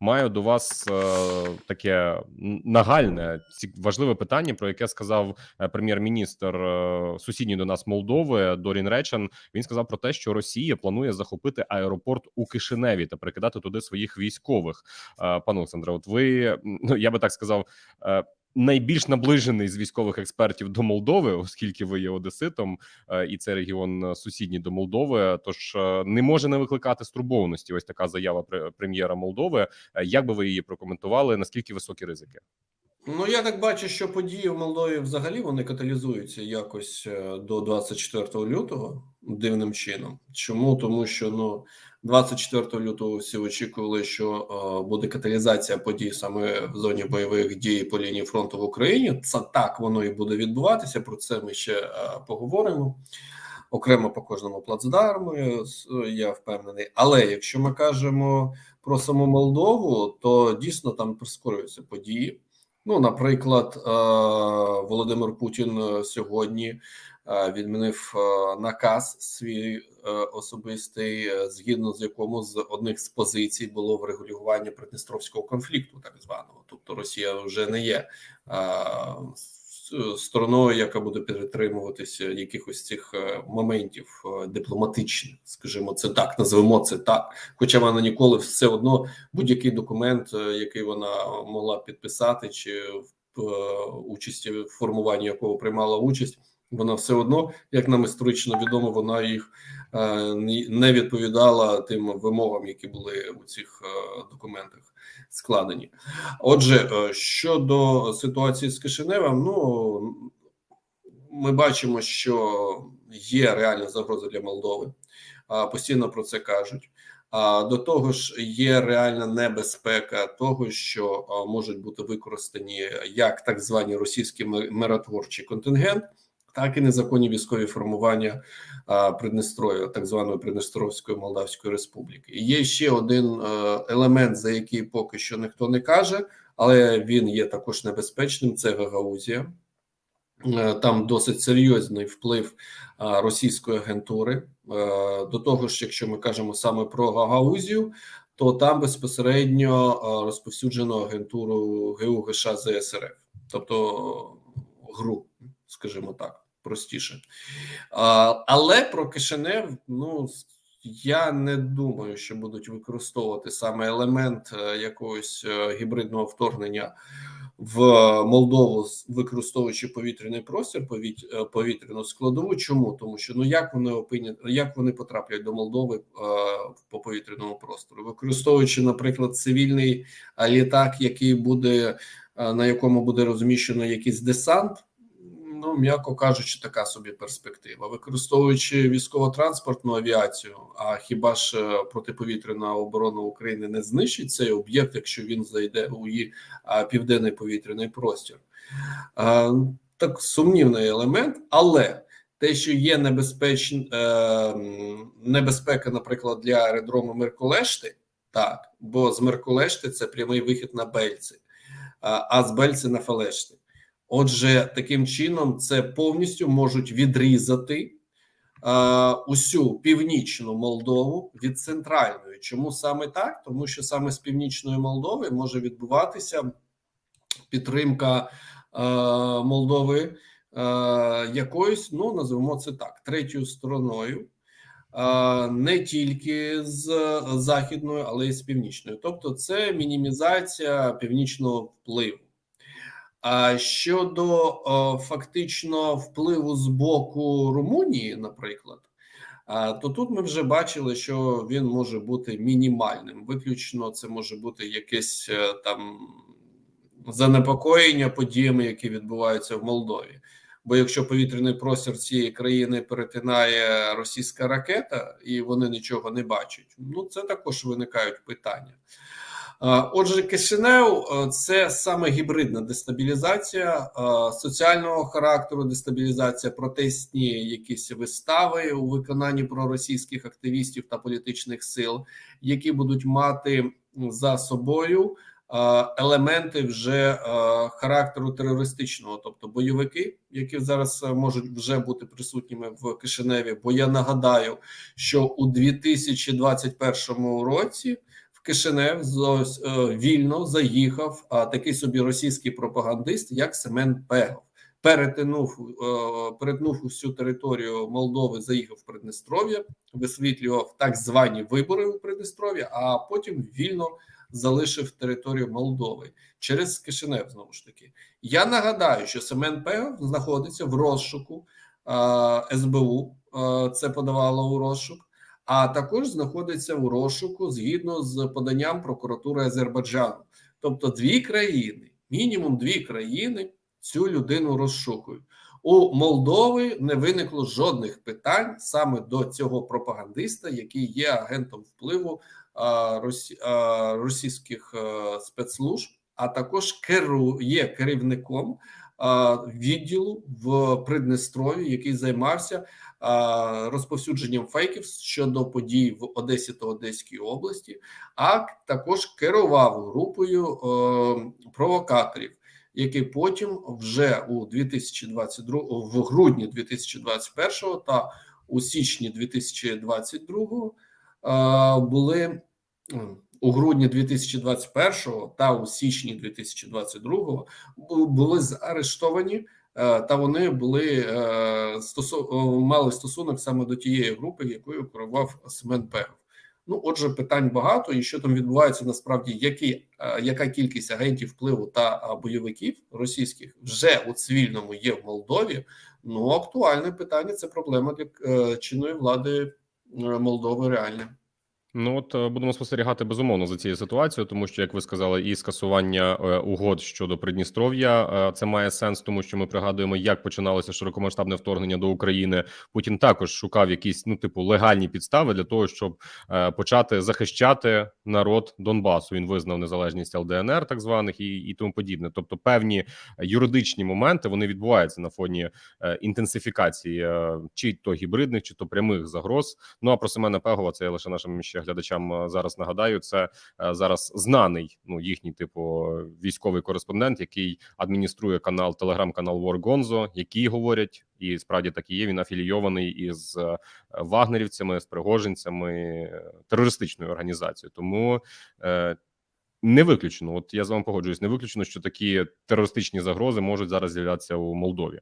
Маю до вас е, таке нагальне важливе питання, про яке сказав е, прем'єр-міністр е, сусідньої до нас Молдови Дорін Речен. Він сказав про те, що Росія планує захопити аеропорт у Кишиневі та прикидати туди своїх військових. Е, пане Олександре, от ви ну я би так сказав. е, Найбільш наближений з військових експертів до Молдови, оскільки ви є одеситом, е, і це регіон е, сусідній до Молдови. Тож е, не може не викликати стурбованості. Ось така заява пре- прем'єра Молдови. Як би ви її прокоментували? Наскільки високі ризики? Ну, я так бачу, що події в Молдові взагалі вони каталізуються якось е, до 24 лютого дивним чином. Чому? Тому що ну 24 лютого всі очікували, що е, буде каталізація подій саме в зоні бойових дій по лінії фронту в Україні. Це так воно і буде відбуватися. Про це ми ще е, поговоримо. Окремо по кожному плацдарму, я впевнений. Але якщо ми кажемо про саму Молдову, то дійсно там прискорюються події. Ну, наприклад, е, Володимир Путін е, сьогодні е, відмінив наказ свій особистий, згідно з якому з одних з позицій було врегулювання Придністровського конфлікту, так званого. Тобто Росія вже не є стороною, яка буде підтримуватися якихось цих е, моментів е, дипломатичних, скажімо, це так, назвемо це так. Хоча вона ніколи все одно будь-який документ, е, який вона могла підписати, чи в е, участі в формуванні якого приймала участь, вона все одно, як нам історично відомо, вона їх е, не відповідала тим вимогам, які були у цих е, документах складені. Отже, е, щодо ситуації з Кишиневом, ну ми бачимо, що є реальна загроза для Молдови. Постійно про це кажуть. А до того ж, є реальна небезпека того, що можуть бути використані як так звані російські ми- миротворчий контингент, так і незаконні військові формування а, Придністров'я, так званої Придністровської Молдавської Республіки. І є ще один е, елемент, за який поки що ніхто не каже, але він є також небезпечним. Це Гагаузія. Е, Там досить серйозний вплив російської агентури. Е, До того ж, якщо ми кажемо саме про Гагаузію, то там безпосередньо розповсюджено агентуру ГУ ЗСРФ, тобто ГРУ, скажімо так, простіше. Але про Кишинев, ну я не думаю, що будуть використовувати саме елемент е, якогось е, гібридного вторгнення в Молдову, використовуючи повітряний простір, е, повітряну складову. Чому? Тому що ну як вони опинять, як вони потраплять до Молдови по повітряному простору, використовуючи, наприклад, цивільний літак, який буде на якому буде розміщено якийсь десант. Ну, м'яко кажучи, така собі перспектива. Використовуючи військово-транспортну авіацію, а хіба ж е, протиповітряна оборона України не знищить цей об'єкт, якщо він зайде у її південний повітряний простір? Так сумнівний елемент, але те, що є небезпеч... е, небезпека, наприклад, для аеродрому Меркулешти, так, бо з Меркулешти це прямий вихід на Бельці, а з Бельці на Фалешти. Отже, таким чином це повністю можуть відрізати е, усю північну Молдову від центральної. Чому саме так? Тому що саме з північної Молдови може відбуватися підтримка е, Молдови е, якоюсь, ну називаємо це так, третьою стороною. Не тільки з західною, але й з північною, тобто це мінімізація північного впливу. А щодо фактично впливу з боку Румунії, наприклад, то тут ми вже бачили, що він може бути мінімальним. Виключно це може бути якесь е, там занепокоєння подіями, які відбуваються в Молдові. Бо якщо повітряний простір цієї країни перетинає російська ракета, і вони нічого не бачать, ну це також виникають питання. Отже, Кишинев це саме гібридна дестабілізація соціального характеру, дестабілізація, протестні якісь вистави у виконанні проросійських активістів та політичних сил, які будуть мати за собою елементи вже характеру терористичного, тобто бойовики, які зараз можуть вже бути присутніми в Кишиневі. Бо я нагадаю, що у 2021 році. Кишинев е, вільно заїхав такий собі російський пропагандист, як Семен Пегов. Перетинув, е, перетнув усю територію Молдови, заїхав в Приднестров'я, висвітлював так звані вибори у Приднестров'я, а потім вільно залишив територію Молдови через Кишинев. Знову ж таки, я нагадаю, що Семен Пегов знаходиться в розшуку е, СБУ. Це подавало у розшук а також знаходиться у розшуку згідно з поданням прокуратури Азербайджану. Тобто, дві країни, мінімум дві країни, цю людину розшукують. У Молдови не виникло жодних питань саме до цього пропагандиста, який є агентом впливу а, росі, а, російських а, спецслужб, а також керує керівником а, відділу в Приднестрові, який займався розповсюдженням фейків щодо подій в Одесі та Одеській області, а також керував групою е, провокаторів, які потім вже у 2022 в грудні 2021 та у січні 2022 е, були у грудні 2021 та у січні 2022 бу- були заарештовані та вони були е, мали стосунок саме до тієї групи, якою керував Семен Пегов. Ну, отже, питань багато, і що там відбувається насправді, які е, яка кількість агентів впливу та бойовиків російських вже у цивільному є в Молдові. Ну, актуальне питання це проблема для е, чинної влади е, Молдови. Реальне. Ну от е, будемо спостерігати безумовно за цією ситуацією, тому що, як ви сказали, і скасування е, угод щодо Придністров'я е, це має сенс, тому що ми пригадуємо, як починалося широкомасштабне вторгнення до України. Путін також шукав якісь ну типу легальні підстави для того, щоб почати захищати народ Донбасу. Він визнав незалежність ЛДНР, так званих, і, і тому подібне. Тобто, певні юридичні моменти вони відбуваються на фоні інтенсифікації чи то гібридних, чи то прямих загроз. Ну а про Семена Пегова, це лише нашим ще глядачам е, зараз нагадаю. Це е, зараз знаний ну їхній типу військовий кореспондент, який адмініструє канал телеграм-канал Воргонзо, які говорять, і справді так і є. Він афілійований із е, вагнерівцями, з пригожинцями терористичною організацією. Тому не виключено. От я з вами погоджуюсь. Не виключено, що такі терористичні загрози можуть зараз з'являтися у Молдові.